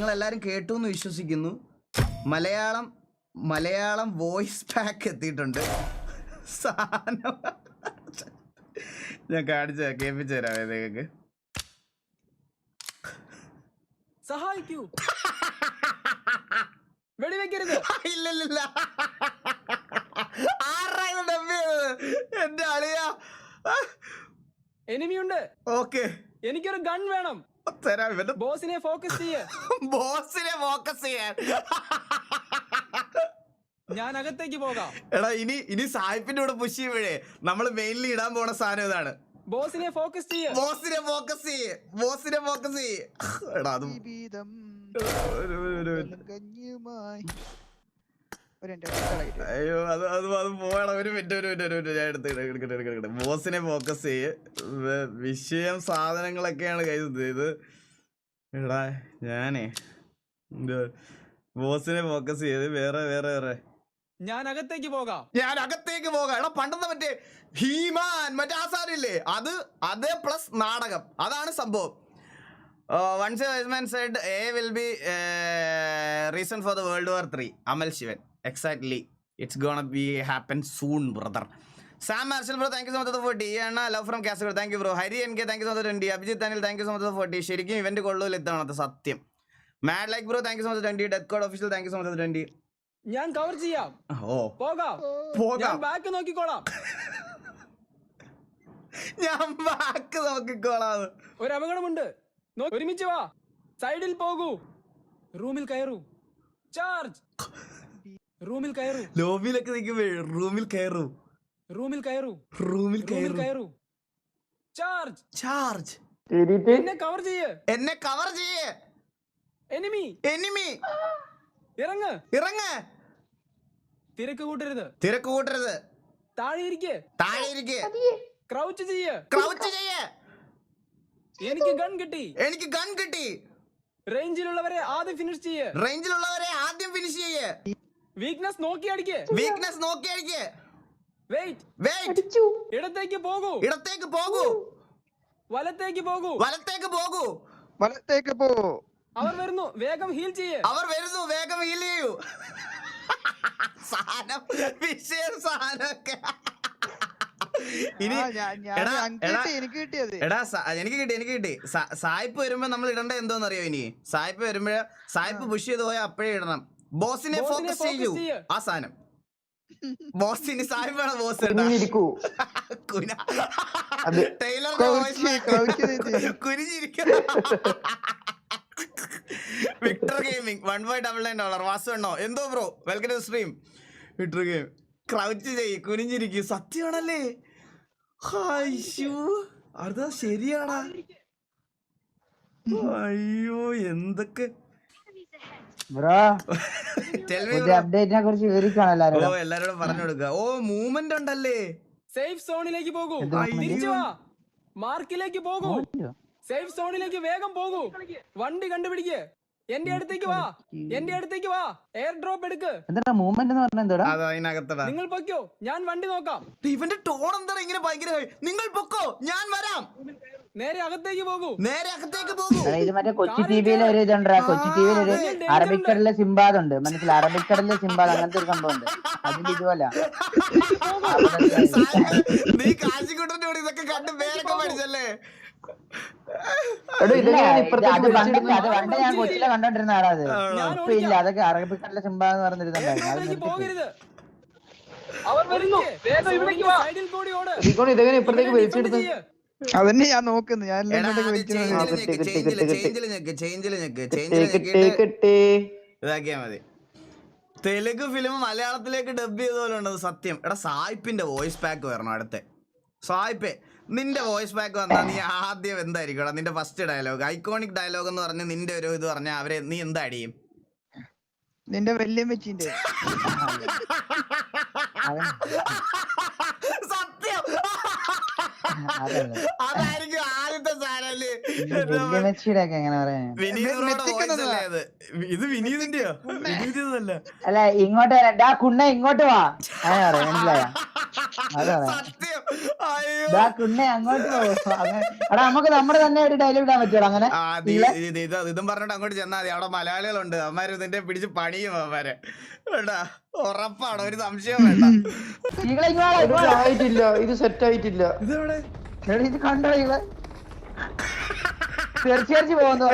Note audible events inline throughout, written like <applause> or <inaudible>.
നിങ്ങൾ എല്ലാവരും കേട്ടു എന്ന് വിശ്വസിക്കുന്നു. മലയാളം മലയാളം വോയിസ് പാക്ക് എത്തിയിട്ടുണ്ട്. സാധനം. ഞാൻ കാണിച്ച കേൾപ്പിച്ചു തരാം നിങ്ങൾക്ക് സഹായിക്കൂ. വെടിവെക്കരുത്. ഇല്ലില്ല ആരാ ഇത് ഡബ് ചെയ്തത്? എന്റെ അളിയ. എനിമിയുണ്ട്. ഓക്കെ. എനിക്കൊരു ഗൺ വേണം. തരാം ഇവന്റെ ബോസിനെ ഫോക്കസ് ചെയ്യ് <laughs> ബോസിനെ ഫോക്കസ് ചെയ്യാൻ. <laughs> ഞാൻ അകത്തേക്ക് പോകാം. എടാ ഇനി ഇനി സായിപ്പിന്റെ കൂടെ പുഷ് ചെയ്യുമ്പോഴേ നമ്മൾ മെയിൻലി ഇടാൻ പോണ സാധനം ഇതാണ്. ബോസിനെ ഫോക്കസ് ചെയ്യ്. ബോസിനെ ഫോക്കസ് ചെയ്യ. ബോസിനെ ഫോക്കസ് ചെയ്യ്. എടാ അത് അയ്യോ അത് അത് അത് പോകണം ഒരു മിനിറ്റ് ഒരു മിനിറ്റ് ഒരു മിനിറ്റ്. ഞാൻ എടുത്ത് എടുക്കട്ടെ എടുക്കട്ടെ ബോസിനെ ഫോക്കസ് ചെയ്യ്. വിഷയം സാധനങ്ങളൊക്കെയാണ് കൈ ഇത്. എടാ ഞാനേ ബോസിനെ ഫോക്കസ് ചെയ്ത് വേറെ വേറെ വേറെ. ഞാൻ അകത്തേക്ക് പോകാം. ഞാൻ അകത്തേക്ക് പോകാം. എടാ പണ്ടെന്ന് മറ്റേ ഹീമാൻ മറ്റേ ആസാരില്ലേ ഇല്ലേ? അത് അതേ പ്ലസ് നാടകം. അതാണ് സംഭവം. Once said a will be reason for the world war three Amal Sivan. Exactly it's gonna be happen soon brother Sam Marshall bro thank you so much forty എണ്ണ love from Kasaragod thank you bro Hari N K thank you so much twenty Abhijith Anil thank you so much forty ശരിക്കും event കൊള്ളൂല ഇത്തവണത്തെ സത്യം. Mad like bro thank you so much twenty death code official thank you so much twenty ഞാൻ cover ചെയ്യാം. ഓ. പോകാം. പോകാം. Back നോക്കിക്കോളാം. <laughs> ഞാൻ ബാക്ക് നോക്കിക്കോളാം. ഒരു അപകടമുണ്ട്. ഒരുമിച്ച് വാ. സൈഡിൽ പോകൂ. റൂമിൽ കയറൂ. ചാർജ് റൂമിൽ കയറൂ. ലോബിയിലൊക്കെ നിൽക്കുമ്പോ റൂമിൽ കയറൂ. റൂമിൽ കയറൂ. റൂമിൽ റൂമിൽ കയറൂ. കയറൂ. ചാർജ്. ചാർജ്. എന്നെ കവർ ചെയ്യ്. എന്നെ കവർ ചെയ്യേ. എനിമി. എനിമി. ഇറങ്ങ്. ഇറങ്ങ്. തിരക്ക് കൂട്ടരുത്. തിരക്ക് കൂട്ടരുത്. താഴെ ഇരിക്ക്. താഴെ ഇരിക്ക്. ക്രൗച്ച് ചെയ്യ്. ക്രൗച്ച് ചെയ്യേ. എനിക്ക് ഗൺ കിട്ടി. എനിക്ക് ഗൺ കിട്ടി. റേഞ്ചിലുള്ളവരെ ആദ്യം ഫിനിഷ് ചെയ്യ്. റേഞ്ചിലുള്ളവരെ ആദ്യം ഫിനിഷ് ചെയ്യേ. വീക്ക്നെസ് നോക്കി അടിക്ക് വീക്ക്നെസ് നോക്കി അടിക്ക് വെയിറ്റ് വെയിറ്റ് ഇടത്തേക്ക് പോകൂ. ഇടത്തേക്ക് പോകൂ. വലത്തേക്ക് പോകൂ. വലത്തേക്ക് പോകൂ. വലത്തേക്ക് പോകൂ അവർ വരുന്നു. വേഗം ഹീൽ ചെയ്യേ. അവർ വരുന്നു. വേഗം ഹീൽ ചെയ്യൂ. സാധനം വിശേഷ സാധനമൊക്കെ. ഇനി എടാ, എടാ, എനിക്ക് കിട്ടിയത്. എടാ എനിക്ക് കിട്ടി എനിക്ക് കിട്ടി. സായിപ്പ് വരുമ്പോ നമ്മൾ ഇടണ്ട എന്തോന്നറിയോ ഇനി? സായിപ്പ് വരുമ്പോഴേ സായിപ്പ് പുഷ് ചെയ്ത് പോയാൽ അപ്പോഴേ ഇടണം. ബോസിനെ ഫോക്കസ് ചെയ്യൂ. ആ സാധനം. ബോസിന് ബോസ്. കുനിഞ്ഞിരിക്കൂ. ചെയ്യ്, crouch ചെയ്ത്. കുനിഞ്ഞിരിക്കുന്നു Victor gaming one by double nine dollar വാസുവണ്ണോ എന്തോ bro welcome to stream Victor game crouch ചെയ്യ് കുനിഞ്ഞിരിക്കും. സത്യമാണല്ലേ? അത് ശരിയാടാ. അയ്യോ എന്തൊക്കെ ബ്രോ Tell me പുതിയ bro. അപ്ഡേറ്റിനെ കുറിച്ച് വിവരിക്കണം ഓ എല്ലാരോടും പറഞ്ഞു കൊടുക്കുക. ഓ മൂവ്മെന്റ് ഉണ്ടല്ലേ? സേഫ് സോണിലേക്ക് പോകൂ. എന്ത് തിരിച്ചു വാ. മാർക്കിലേക്ക് പോകൂ. സേഫ് സോണിലേക്ക് വേഗം പോകൂ. വണ്ടി കണ്ടുപിടിക്ക്. എന്റെ അടുത്തേക്ക് വാ. എന്റെ അടുത്തേക്ക് വാ. എയർ ഡ്രോപ്പ് എടുക്ക്. എന്താ മൂവ്മെന്റ് എന്ന് പറഞ്ഞാൽ എന്താടാ അത് അതിനകത്തടാ. നിങ്ങൾ പൊക്കോ ഞാൻ വണ്ടി നോക്കാം. ഇവന്റെ ടോൺ എന്താ ഇങ്ങനെ ഭയങ്കര നിങ്ങൾ പൊക്കോ ഞാൻ വരാം. നേരെ അകത്തേക്ക് പോകൂ. നേരെ അകത്തേക്ക് പോകൂ. എടാ, ഇത് മറ്റേ കൊച്ചി ടി ഒരു ഇതുണ്ടാ കൊച്ചി ടി വിയിൽ ഒരു ആ, അറബിക്കടലിലെ സിംബാദ് ഉണ്ട് മനസ്സിലായി? അറബിക്കടലിലെ സിംബാദ് അങ്ങനത്തെ ഒരു സംഭവം ഉണ്ട് അതിന്റെ ഇതുപോലെ നീ ഇതൊക്കെ കണ്ട് പേരൊക്കെ പഠിച്ചല്ലേ? അത് പണ്ടൊക്കെ അത് പണ്ട് ഞാൻ കൊച്ചിലെ കണ്ടോണ്ടിരുന്ന ആടാ അത്. ആണോ? ഇപ്പൊ ഇല്ല അതൊക്കെ അറബിക്കടലിലെ പറഞ്ഞിരുന്നുണ്ടായിരുന്നു. അവർ വരുന്നു. ഇതെങ്ങനെ ഇപ്പഴത്തേക്ക് ഇവരെ വലിച്ചെടുത്ത്. അതന്നെ ഞാൻ നോക്കുന്നു. ഞാൻ ഇതാക്കിയാ മതി. തെലുങ്ക് ഫിലിം മലയാളത്തിലേക്ക് ഡബ് ചെയ്ത പോലെ ഉണ്ടത് സത്യം. എടാ സായിപ്പിന്റെ വോയിസ് പാക്ക് വരണം അടുത്ത. സായിപ്പേ നിന്റെ വോയിസ് പാക്ക് വന്നാൽ നീ ആദ്യം എന്തായിരിക്കും? നിന്റെ ഫസ്റ്റ് ഡയലോഗ് ഐക്കോണിക് ഡയലോഗ് എന്ന് പറഞ്ഞ് നിന്റെ ഒരു ഇത് പറഞ്ഞാൽ അവരെ നീ എന്താ അടിയും നിന്റെ <laughs> <laughs> അതല്ല അതായിരിക്കും ആദ്യത്തെ എങ്ങനെ പറയാ? ഇത്? വിനീതിന്റെയോ? വിനീതിന്നല്ല അല്ല ഇങ്ങോട്ട് വരാ. കുണ്ണ ഇങ്ങോട്ട് വാ. അങ്ങനെ പറയാം മനസ്സിലായ? <laughs> അത് പറയാം സത്യം അയ്യോ ദാ കുണ്ണെ അങ്ങോട്ട് എടാ നമുക്ക് നമ്മുടെ തന്നെ ഒരു ഡയലോഗ് ഇടാൻ പറ്റുമോ? അങ്ങനെ ഇത് ഇത് ഇതും പറഞ്ഞിട്ട് അങ്ങോട്ട് ചെന്നാ മതി. അവിടെ മലയാളികളുണ്ട്. അവന്മാര് ഇതിന്റെ പിടിച്ച് പണിയും അവന്മാരെ. വേണ്ടാ ഉറപ്പാണ്. ഒരു സംശയം വേണ്ട. ആയിട്ടില്ല. ഇത് സെറ്റ് ആയിട്ടില്ല. ഇതെവിടെ? എടാ, ഇത് കണ്ടോ ഇവിടെ തെറിച്ചേർച്ച് പോകുന്നു.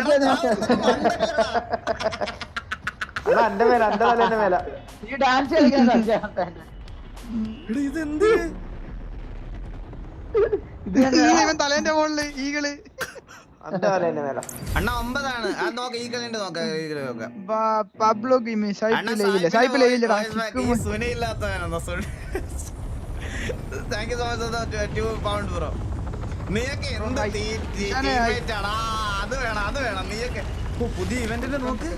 എന്റെ മേല എന്റെ മേല ഈ ഡാൻസ് കളിക്കാൻ തലേന്റെ മുകളിൽ ഈകൾ അണ്ണ ഒമ്പതാണ്. ആ നോക്ക് ഈ കളിണ്ട് നോക്ക ഈ കളി നോക്കാം പബ്ലോ അണ്ണ സൈപ്പ് ലൈവില്ല സൈപ്പ് ലൈവില്ലടാ ഈ സുനയില്ലാത്തവനെന്നോ thank you so much two pound bro നീയൊക്കെ എന്ത് ടീ- ടീ- ഞാൻ teammate ആണ്? ആ അത് വേണം അത് വേണം. നീയൊക്കെ പുതിയ ഇവന്റിന്റെ നോക്ക്.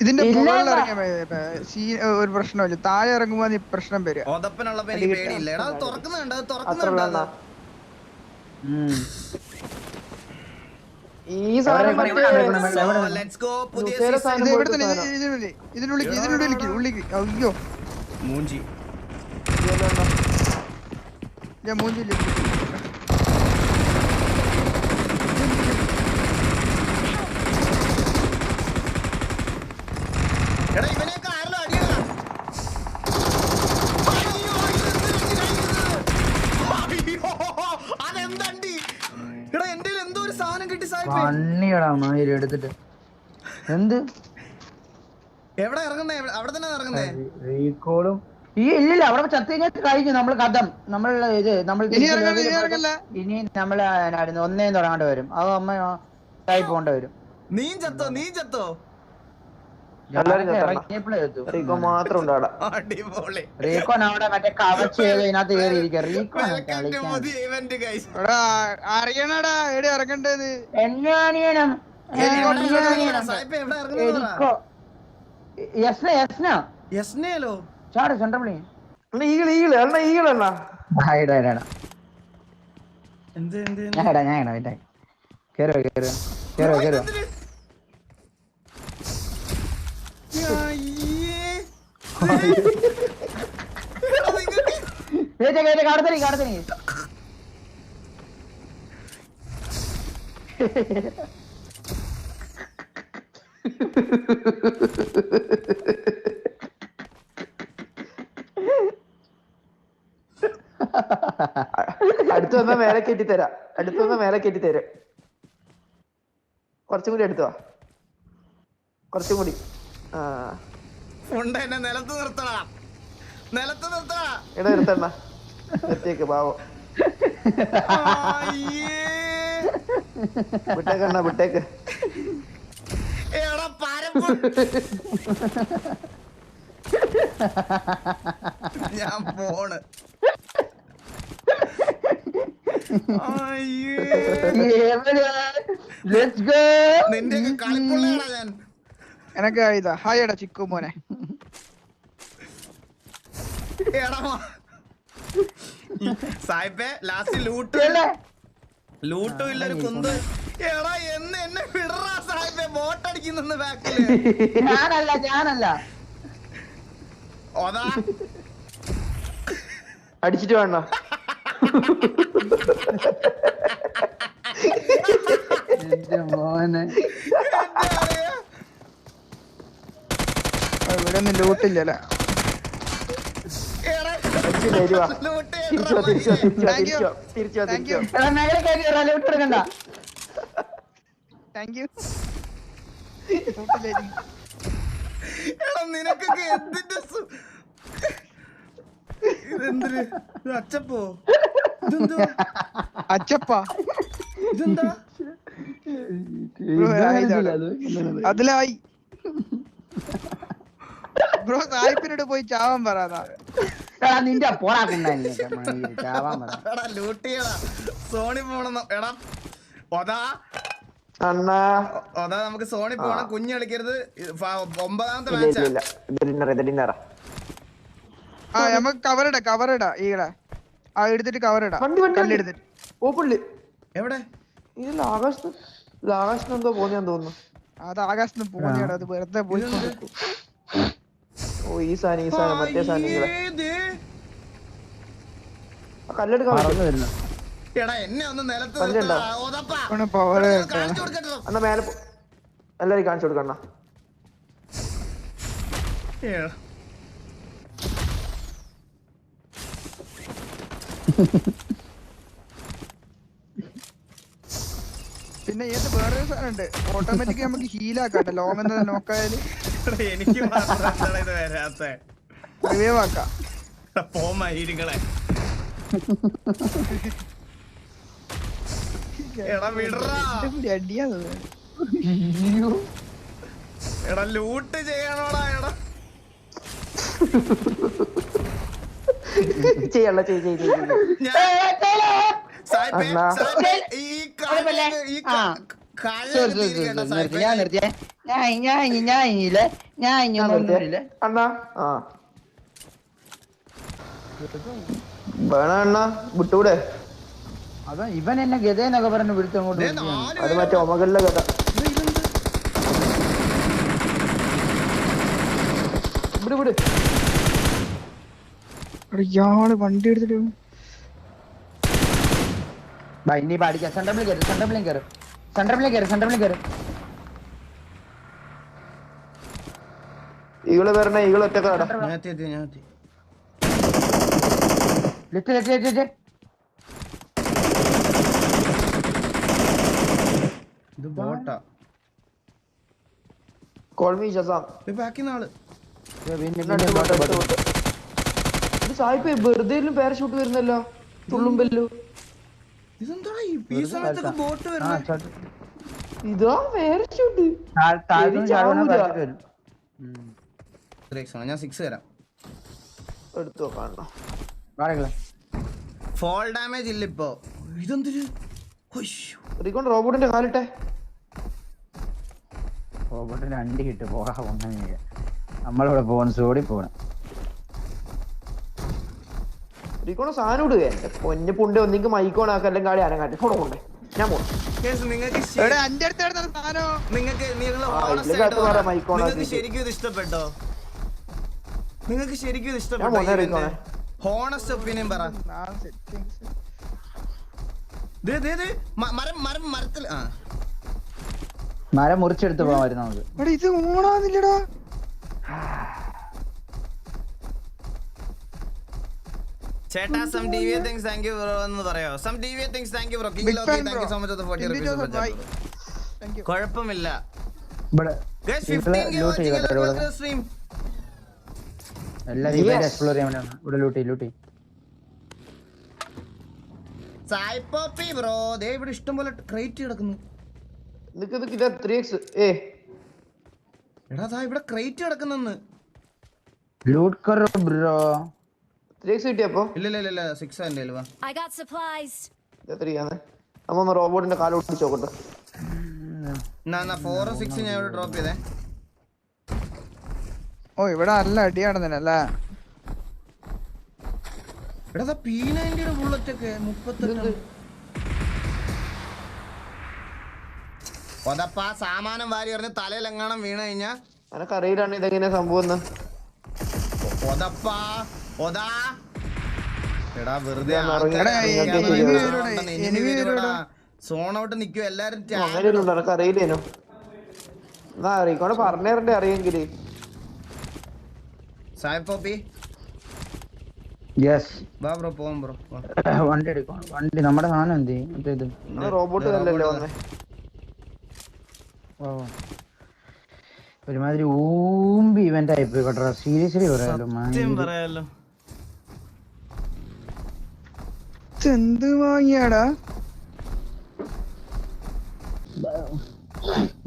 ഇതിന്റെ മുകളിൽ. ഇറങ്ങിയ സീ- ഒരു പ്രശ്നമില്ല താഴെ ഇറങ്ങുമ്പോ പ്രശ്നം വരിക. ഓതപ്പനുള്ളപ്പോ എനിക്ക് പേടിയില്ല. എടാ അത് തുറക്കുന്നുണ്ട് അത് തുറക്കുന്നുണ്ട് ഈ സാധനം എവിടെ, മറ്റേ എവിടെ, എവിടെ, So, എവിടെ? let's go. പുതിയ ലുസേരെ season. സാധനം ഇത് ഇവിടെ പോലത്തെ തന്നെ. സാധനം. ഇത് ഇതിനുള്ളിൽ ഇതിനുള്ളിൽ ഇതിനുള്ളിലേക്ക് ഉള്ളിക്ക് അയ്യോ. മൂഞ്ചി. ഞാൻ മൂഞ്ചില്ല എന്ത്? എവിടെ ഇറങ്ങുന്നേ? അവിടെ തന്നെ ഇറങ്ങുന്നേ റീകോളും. ഈ ഇല്ലില്ല അവിടെ ചത്തു കഴിഞ്ഞാൽ കഴിഞ്ഞു നമ്മൾ കഥം. നമ്മൾ ഇത് നമ്മൾ ഇനി നമ്മൾ ഒന്നേ തുടങ്ങേണ്ടി വരും. അത് അമ്മ ആയി പോണ്ട വരും. നീ ചത്തോ? നീ ചത്തോ? അവിടെ. മറ്റേ കവച്ച് ഇതിനകത്ത് ഗൈസ് അറിയണടാ എടി കേറ്റ കടത്തണി കടത്തണി <laughs> അടുത്ത് വന്നാ മേലെ കയറ്റി തരാം. അടുത്ത് വന്നാ മേലെ കയറ്റി തരാം. കുറച്ചും കൂടി അടുത്ത് വാ കുറച്ചും കൂടി. നിലത്ത് നിർത്തടാ നിലത്ത് നിർത്തടാ ഇട നിർത്തണ്ണ നിർത്തിയേക്ക് പാവം. വിട്ടേക്കണ്ണ വിട്ടേക്ക് അണ്ണ വിട്ടേക്ക് എടാ പരപ്പ് <laughs> ഞാൻ പോണ്. അയ്യേ. ലെറ്റ്സ് ഗോ നിന്റെ കളിപ്പുള്ളയാടാ ഞാൻ. എനക്ക് ഇതാ. ഹായ് എടാ ചിക്കു മോനെ. സായിപ്പേ ലാസ്റ്റ് ലൂട്ട് ലൂട്ടും ഇല്ല ഒരു കുന്ത്. എടാ എന്ന് എന്നെ വിടറാ സാഹിബെ ബോട്ടടിക്കുന്ന ബാക്കിൽ. ഞാനല്ല ഞാനല്ല. ഓതാ. അടിച്ചിട്ട് വേണ്ട എന്റെ മോനെ. ആ, ഇവിടെ ഒന്നും ലൂട്ടില്ലല്ലേ തിരിച്ചോ തിരിച്ചോ തിരിച്ചോ തിരിച്ചോ തിരിച്ചോ. മേഖല കയറ്റി ലൂട്ട് എടുക്കണ്ട താങ്ക് യു എടാ നിനക്കൊക്കെ എന്തിന്റെ ഇതെന്തൊരു അച്ചപ്പോ? ഇതെന്തോ? അച്ചപ്പാ. ഇതെന്താ. അതിലായി. ബ്രോ സായിപ്പിനോട് പോയി ചാവാൻ പറയാതാ എടാ നിന്റെ പോടാ ചാവാൻ പറ. സോണി പോണെന്നോ എടാ ഒതാ ഒതാ നമുക്ക് സോണി പോണം. കുഞ്ഞു കളിക്കരുത്. ഒമ്പതാമത്തെ മാച്ചാ ആ. നമുക്ക് കവറിടാ കവറിടാ ഈടാ ആ എടുത്തിട്ട് കവറിടാ കല്ലെടുത്തിട്ട്. ഓ പുള്ളി. എവിടെ? ഇതിൽ ആകാശത്ത് ആകാശത്ത് എന്തോ പോന്നെയാന്ന് തോന്നുന്നു. അത് ആകാശത്ത് പോണിയാണ് അത് വെറുതെ പോയി ഓ ഈ സാധനം ഈ സാധനം മറ്റേ സാധനം. കല്ലെടുക്കാൻ എടാ എന്നെ ഒന്ന് നിലത്ത് കല്ലുണ്ടോ? നിർത്തടാ, ഓതപ്പാ. ഇവന് power എടാ, ഇത് കേട്ടോ. കാണിച്ചു കൊടുക്കട്ടെ. എന്നാ മേലെ പോ- എല്ലാരും കാണിച്ചു കൊടുക്കണ്ണ ഏ. പിന്നെ ഏത് വേറൊരു സാധനം ഉണ്ട് ഓട്ടോമാറ്റിക് നമുക്ക് ഹീലാക്കാം ലോങ് എന്താ നോക്കായാൽ എടാ, എനിക്ക് മാത്രം എന്താണ് ഇത് വരാത്തെ റിവൈവ് ആക്കാം എടാ, പോ മയിലുകളെ <laughs> എടാ ലൂട്ട് ചെയ്യണോടാ എടാ. ചെയ്യല്ല ചെയ് ചെയ് ചെയ് ചെയ്യ്. ഞാൻ- നിർത്തിയേ. ഞാൻ ഞാൻ ഞാൻ ഇനിയില്ലേ ഞാൻ ഇനി ഞാൻ ഒന്നും വെറുതെ- ഇല്ല. അണ്ണാ. ആ. വേണ അണ്ണ? വിട്ടൂടെ? അതാ ഇവൻ എന്നെ ഗതേന്നൊക്കെ പറഞ്ഞ്. നാല് അത് മറ്റേ ഒമകളിലെ കഥ വിട് വിട്. ഇയാൾ വണ്ടി എടുത്തിട്ട് ഇനി പാടിക്കാം സെൻട്രബിളിൽ കയറി സെൻട്രബിളിൽ കയറി. സെൻട്രബിളിൽ കയറി സെൻട്രബിളിൽ കയറി. ഈകൾ വരണ ഈകൾ ഒറ്റക്കാടാ. Lit lit lit lit. ഇത് ബോട്ടാ. കോൾമി ജസാം. ഇത് ബാക്കിൽ ആൾ. ഇത് സായിപ്പ് വെറുതെ പാരഷൂട്ട് വരുന്നല്ലോ? തുള്ളുമ്പല്ലോ ഇതെന്താ ഈ സമയത്തൊക്കെ ബോട്ട് വരുന്നത്? ഇതാ പാരഷൂട്ട് ഞാൻ സിക്സ് തരാം. എടുത്തു കാണണം ഫോൾ ഡാമേജ് ഇല്ല ഇപ്പോ ഇതെന്തൊരു റോബോട്ടിന്റെ കാലിട്ടെ. റോബോട്ടിന് അണ്ടി കിട്ടു പോകാ ഒന്നും നമ്മളിവിടെ പോകണം സോടി പോകണം റീക്കോണ സാധനം ഇടുക. എന്റെ പൊന്നെ പുണ്ട് ഒന്നെങ്കിൽ മൈക്കോണാക്കാം അല്ലെങ്കിൽ കാടി അനങ്ങാട്ടി ഫോൺ കൊണ്ടേ. ഞാൻ പോണേ നിങ്ങൾക്ക് ശരിക്കും ഇത് ഇഷ്ടപ്പെട്ടോ? നിങ്ങൾക്ക് ശരിക്കും ഇത് പോന്നെ ഇഷ്ടപ്പെട്ടോ. ഹോണസ്റ്റ് ഒപ്പീനിയൻ പറ ഞാൻ settings. ദേ, ദേ, ദേ, മ- മരം മരം മരത്തിൽ ആ. മരം മുറിച്ചെടുത്ത് പോകാൻ വരുന്ന നമുക്ക്. എടാ ഇത് ഓണാന്നില്ലടാ ചേട്ടാ some Divya things thank you bro എന്ന് പറയോ? Some Divya things thank you bro king Loki thank you so much for 40 Indy Joseph, bye. Rupees. കുഴപ്പമില്ല. ഇവിടെ ഇവിടെ 15 loot ചെയ്യട്ടെ ഇവിടെ സ്ട്രീം എല്ലാ. ഇവന്റ് എക്സ്പ്ലോർ ചെയ്യാൻ ഇവിടെ ലൂട്ടി ലൂട്ടി സായിപ്പോപ്പി ബ്രോ. ദേ ഇവിടെ ഇഷ്ടംപോലെ ക്രേറ്റ് കിടക്കുന്നു. നിക്ക് നിക്ക് ഇതാ ത്രീ ഏ. എടാ ദാ ഇവിടെ ക്രേറ്റ് കിടക്കുന്നെന്ന്. ലൂട്ട് കറോ ബ്രോ. ത്രീ എക്സ് കിട്ടിയപ്പോ ഇല്ല ഇല്ല ഇല്ല, ഇല്ല സിക്സ് എന്റെ വാ. I got supplies. ഇതാ ത്രീ ആണ്. അമ്മ റോബോട്ടിന്റെ കാൽ ഒട്ടിച്ച് നോക്കട്ടെ. എന്നാ എന്നാ ഫോറും സിക്സും ഞാൻ ഇവിടെ ഡ്രോപ്പ് ചെയ്തേ. ഓ ഇവിടെ നല്ല അടി നടന്നല്ലേ എടാ പി നയന്റിയുടെ ബുള്ളറ്റ് ഒക്കെ മുപ്പത്തെട്ട് ഒതപ്പാ സാമാനം വാരി എറിഞ്ഞ് തലയിലെങ്ങാണം വീണ് കഴിഞ്ഞാ? എനക്കറിയില്ലാണ് ഇതെങ്ങനെ സംഭവം സോണോട്ട് നിക്കു ഒതാ എടാ വെറുതെ എല്ലാരും അറിയില്ലേനോ എന്നാ റീക്കോണ്ട് പറഞ്ഞേരണ്ടേ അറിയെങ്കിൽ. സായ് പോപ്പി. യെസ് വാ ബ്രോ പോവാം ബ്രോ <clears throat> വണ്ടി എടുക്കണം. വണ്ടി നമ്മുടെ സാധനം എന്ത്? മറ്റേ ഇത്. റോബോട്ട് അല്ലല്ലോ വന്നേ. ഓ. ഒരുമാതിരി ഊമ്പി ഇവന്റ് ആയിപ്പോയി കേട്ടോ. സീരിയസ്ലി പറയാലോ എന്ത് വാങ്ങിയാടാ?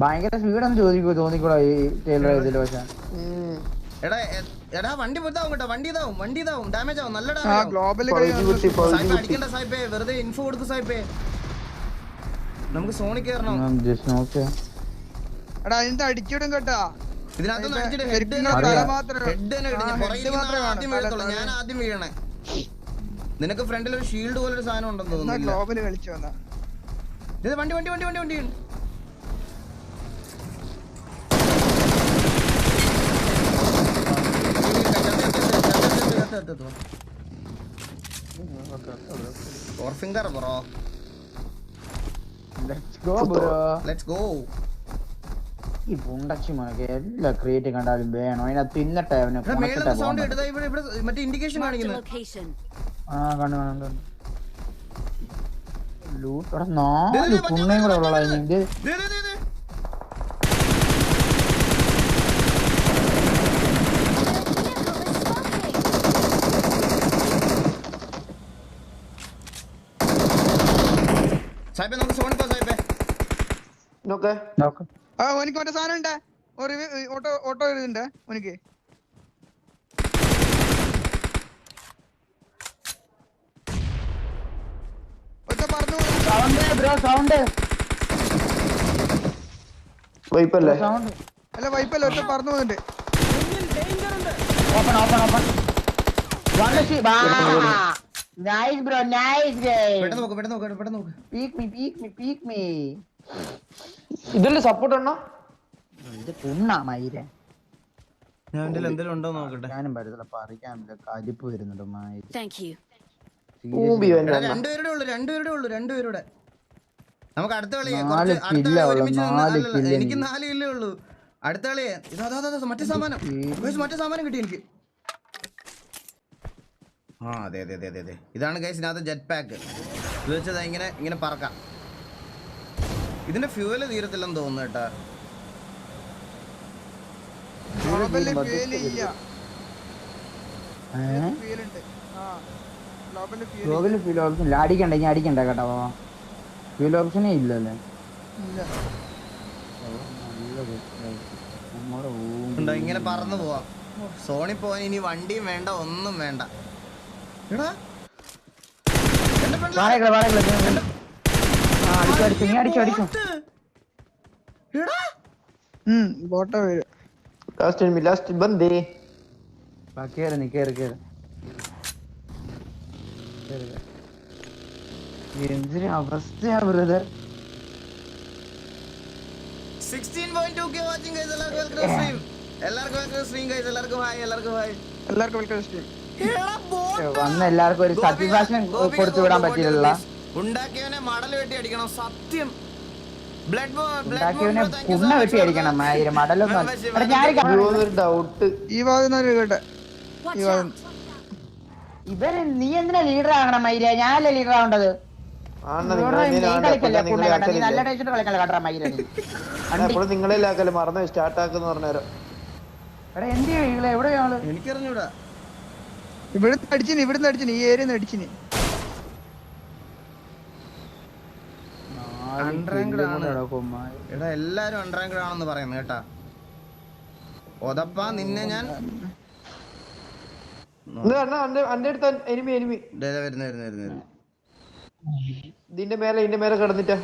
ഭയങ്കര സ്പീഡാന്ന് ചോദിക്കോ തോന്നിക്കൂടാ ഈ ടൈലർ ഇതിൽ പക്ഷെ. എടാ എടാ വണ്ടി ഇതാവും കേട്ടോ വണ്ടി ഇതാവും വണ്ടി ഇതാവും. ഡാമേജ് ആവും. നല്ല ആ ഡാമേജ് അടിക്കണ്ട വെറുതെ ഇൻഫോ കൊടുക്കും സായിപ്പേ. നമുക്ക് സോണി കയറണം. എടാ അതിനകത്ത് അടിച്ചിടും കേട്ടാ. അടിച്ചിട്ട് ഹെഡ് ഹെഡിന്റെ തല മാത്രമേ- ഹെഡ് തന്നെ ആദ്യം വീഴത്തുള്ളൂ. ഞാൻ ആദ്യം വീഴണേ. നിനക്ക് ഫ്രണ്ടിൽ ഒരു ഷീൽഡ് പോലെ ഒരു സാധനം ഉണ്ടെന്ന് തോന്നുന്നു ഇത് വണ്ടി വണ്ടി വണ്ടി വണ്ടി വണ്ടി. Four finger bro let's go bro let's go ഈ പുണ്ടച്ചി മോനൊക്കെ എല്ലാ ക്രിയേറ്റ് കണ്ടാലും വേണം. അതിനെ തിന്നട്ടെ അവനെ മറ്റേ ഇൻഡിക്കേഷൻ location. ആ കണ്ടു കണ്ടു ലൂട്ട് നാല് പുണ്ണയും കൂടെ ഉള്ളതാ ദേ, ഇതിന്റെ ദേ, ദേ, ദേ, ദേ. സായിപ്പേ നമുക്ക് സോണിക്കോ സായിപ്പേ നോക്കേ. നോക്ക്. ആ ഓനിക്ക് മറ്റേ സാധനം ഉണ്ട് ഒരു ഓട്ടോ ഓട്ടോ ഇതുണ്ട് സൗണ്ട് വൈപ്പല്ലേ? സൗണ്ട് അല്ല വൈപ്പല്ല ഒറ്റ പറഞ്ഞു പോകുന്നുണ്ട് ഡേഞ്ചർ ഉണ്ട് open open open nice bro nice പെട്ടെന്ന് നോക്ക് പെട്ടെന്ന് നോക്ക് പെട്ടെന്ന് നോക്ക്. Peek me peek me peek me ഇതിൽ സപ്പോർട്ട് ഉണ്ടോ? ഇത് പുണ്ണാ മയിരെ ഞാൻ എന്റെ എന്തെങ്കിലും ഉണ്ടോ നോക്കട്ടെ? ഞാനും പറ്റത്തില്ല പറിക്കാൻ കലിപ്പ് വരുന്നുണ്ട്. ഊമ്പി എടാ, വന്നെ. രണ്ടുപേരുടെ ഉള്ളു രണ്ടുപേരുടെ ഉള്ളു രണ്ടുപേരുടെ. നമുക്ക് അടുത്ത കളി കുറച്ച് അടുത്ത കളി ഒരുമിച്ച് എനിക്ക്. നാല് കില്ലേ ഉള്ളൂ. അടുത്ത കളിയെ ഇതാ മറ്റേ സാമാനം. ഗൈസ്, മറ്റേ സാമാനം കിട്ടി എനിക്ക്. ആ അതെ അതെ അതെ അതെ അതെ. ഇതാണ് ഗൈസ് ഇതിനകത്ത് ജെറ്റ് പാക്ക് ഇത് വെച്ചത് ഇങ്ങനെ ഇങ്ങനെ പറക്കാം. ഇതിന്റെ ഫ്യൂവൽ തീരത്തില്ലെന്ന് തോന്നുന്നു കേട്ടാ. ഫെയിൽ ഓപ്ഷൻ ഇല്ല. അടിക്കണ്ട ഇനി അടിക്കണ്ട കേട്ടോ ഫ്യൂൽ ഓപ്ഷനേ ഇല്ലല്ലേ? ഇങ്ങനെ പറന്നു പോവാ? സോണി പോവാൻ ഇനി വണ്ടിയും വേണ്ട ഒന്നും വേണ്ട. എടാ. അടിച്ചു, അടിച്ചു, നീ. എടാ. ഉം ബോട്ട വരും. ലാസ്റ്റ് എനിമി ലാസ്റ്റ് ബന്ദേ വാ, കേറ് നീ, കേറ്, കേറ്. അവസ്ഥയാ ബ്രദർ 16.2k watching guys എല്ലാവർക്കും welcome stream. എല്ലാവർക്കും welcome stream guys. എല്ലാവർക്കും ഹായ് എല്ലാവർക്കും ഹായ് എല്ലാവർക്കും വെൽക്കം സ്റ്റീം വന്ന എല്ലാവർക്കും ഒരു സാറ്റിസ്ഫാക്ഷൻ കൊടുത്തു വിടാൻ പറ്റില്ല ഉണ്ടാക്കിയവനെ മടൽ വെട്ടി അടിക്കണം. സത്യം. പുണ്ണ വെട്ടി അടിക്കണം മടലൊന്നും ഡൗട്ട് ഈ ഭാഗത്ത് കേട്ടെ. ഇവർ നീ എന്തിനാ ലീഡർ ആകണം മൈര ഞാനല്ലേ ലീഡർ ആവേണ്ടത്? <laughs> മറന്നു സ്റ്റാർട്ട് ആക്കുന്ന പറഞ്ഞേരം. എനിക്കറിഞ്ഞൂടാ. ഇവിടുന്ന് അടിച്ചിന് ഇവിടുന്ന് അടിച്ചിന് ഈ ഏരിയ അടിച്ചിന്. Unranked ആണ്. എടാ എല്ലാരും അൺറാങ്ക്ഡ് ആണെന്ന് പറയുന്നു കേട്ടാ ഒതപ്പാ നിന്നെ ഞാൻ ഇതിന്റെ മേലെ ഇതിന്റെ മേലെ കിടന്നിട്ടാ.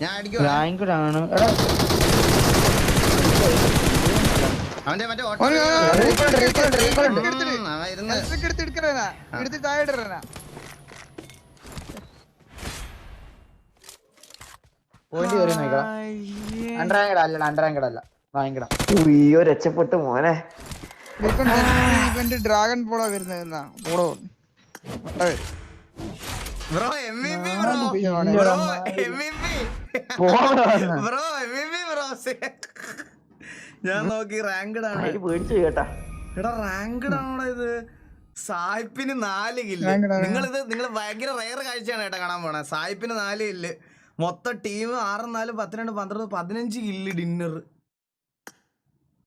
ഞാൻ അടിക്കുവാ ആണ് അവന്റെ മറ്റേ ഓട്ടോ ഓന് ആ, ഉം, recall താഴെ recall പോയിന്റ് കയറി നോക്കാം അണ്ടറാങ്കട അല്ല അണ്ടറാങ്കട അല്ല. വാങ്ങിക്കട ഉയ്യോ രക്ഷപ്പെട്ടു മോനെ. ഡ്രാഗൺ പോളാ വരുന്നതെന്നാ polo. Bro M V P bro. Bro M V P bro M V P bro. ഞാൻ നോക്കി റാങ്ക്ഡ് ആണ്. എടാ റാങ്ക്ഡ് ആണോടാ ഇത്? സായിപ്പിന് നാല് കില്ല് നിങ്ങളിത് ആണ്. നിങ്ങൾ ഇത് നിങ്ങൾ ഭയങ്കര റയർ കാഴ്ചയാണ് കേട്ടോ കാണാൻ പോണേ. സായിപ്പിന് നാല് കില്ല് മൊത്തം ടീം ആറ് നാല് പത്തിരണ്ട് പന്ത്രണ്ട് പതിനഞ്ച് കില്ല് ഡിന്നർ